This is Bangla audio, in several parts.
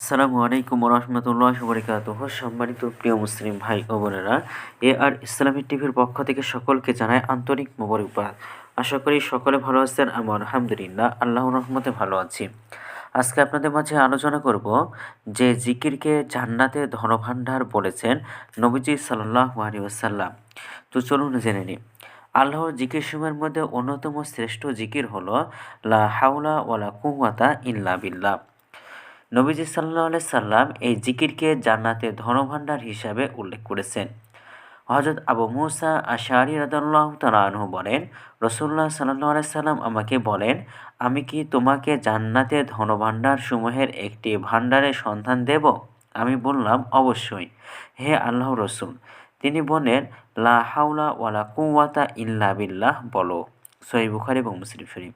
আসসালামু আলাইকুম রহমতুল্লাহ বরকাতুহ সম্মানিত প্রিয় মুসলিম ভাই ও বোনেরা এ আর ইসলামী টিভির পক্ষ থেকে সকলকে জানায় আন্তরিক মোবারকবাদ। আশা করি সকলে ভালো আছেন, আমি আলহামদুলিল্লাহ, আল্লাহর রহমতে ভালো আছি। আজকে আপনাদের মাঝে আলোচনা করব যে জিকিরকে জান্নাতে ধনভাণ্ডার বলেছেন নবীজি সাল্লাহ আলী ওসাল্লাম তো চলুন জেনে নিই। আল্লাহর জিকির সময়ের মধ্যে অন্যতম শ্রেষ্ঠ জিকির হলো লা হাওলা ওয়ালা কুয়াতা ইল্লা বিল্লাহ। নবীজি সাল্লাহ সাল্লাম এই জিকিরকে জান্নাতে ধনভাণ্ডার হিসাবে উল্লেখ করেছেন। হজরত আবু মুসা আশারি রাদাল্লাহ তালাহু বলেন রসুল্লাহ সাল্লাহ সাল্লাম আমাকে বলেন, আমি কি তোমাকে জান্নাতে ধনভাণ্ডার সমূহের একটি ভাণ্ডারের সন্ধান দেব? আমি বললাম, অবশ্যই। হে আল্লাহ রসুল, তিনি বলেন, লা ওয়ালা কুয়াতা ইল্লা বিল্লাহ বলো। সহি বুখারি এবং মুসলিম শরীফ।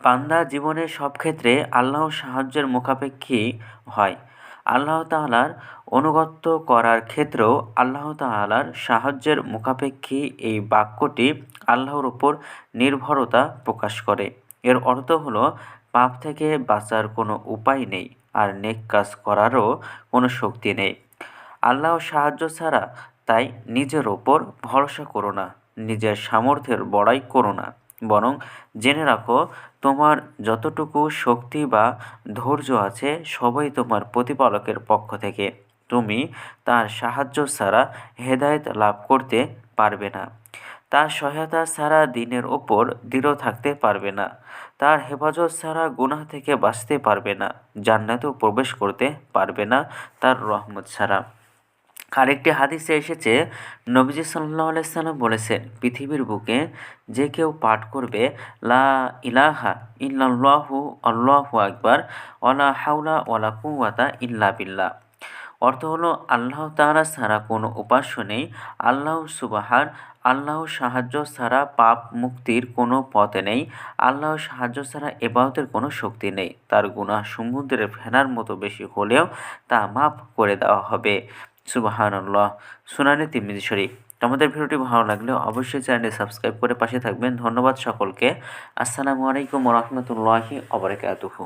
বান্দা জীবনের সব ক্ষেত্রে আল্লাহর সাহায্যের মুখাপেক্ষী হয়। আল্লাহ তাআলার অনুগত্য করার ক্ষেত্রেও আল্লাহ তাআলার সাহায্যের মুখাপেক্ষী এই বাক্যটি আল্লাহর উপর নির্ভরতা প্রকাশ করে। এর অর্থ হলো, পাপ থেকে বাঁচার কোনো উপায় নেই আর নেক কাজ করারও কোনো শক্তি নেই। আল্লাহর সাহায্য ছাড়া তাই নিজের ওপর ভরসা করো না, নিজের সামর্থ্যের বড়াই করো না। বরং জেনে রাখো, তোমার যতটুকু শক্তি বা ধৈর্য আছে, সবই তোমার প্রতিপালকের পক্ষ থেকে। তুমি তার সাহায্য ছাড়া হেদায়েত লাভ করতে পারবে না। তার সহায়তা ছাড়া দিনের ওপর দৃঢ় থাকতে পারবে না। তার হেফাজত ছাড়া গুনাহ থেকে বাঁচতে পারবে না। জান্নাতেও প্রবেশ করতে পারবে না তার রহমত ছাড়া। আরেকটি হাদিসে এসেছে, নবীজি সাল্লাহ আলাইসাল্লাম বলেছেন, পৃথিবীর বুকে যে কেউ পাঠ করবে, লা ইলাহা ইল্লাল্লাহু, আল্লাহু আকবার ওলা হাউলা ওলা কুয়াতা ইল্লা বিল্লাহ। অর্থ হলো, আল্লাহ তাহারা ছাড়া কোনো উপাস্য নেই আল্লাহ সুবাহার আল্লাহ সাহায্য ছাড়া পাপ মুক্তির কোনো পথ নেই আল্লাহ সাহায্য ছাড়া এবাদতের কোনো শক্তি নেই। তার গুণা সমুদ্রের ফেনার মতো বেশি হলেও তা মাফ করে দেওয়া হবে। সুবাহান্লাহ সুনানি তিমিজি শরীফ। আমাদের ভিডিওটি ভালো লাগলে অবশ্যই চ্যানেলটি সাবস্ক্রাইব করে পাশে থাকবেন। ধন্যবাদ সকলকে। আসসালামু আলাইকুম রহমতুল্লাহি অবরাকাতুহু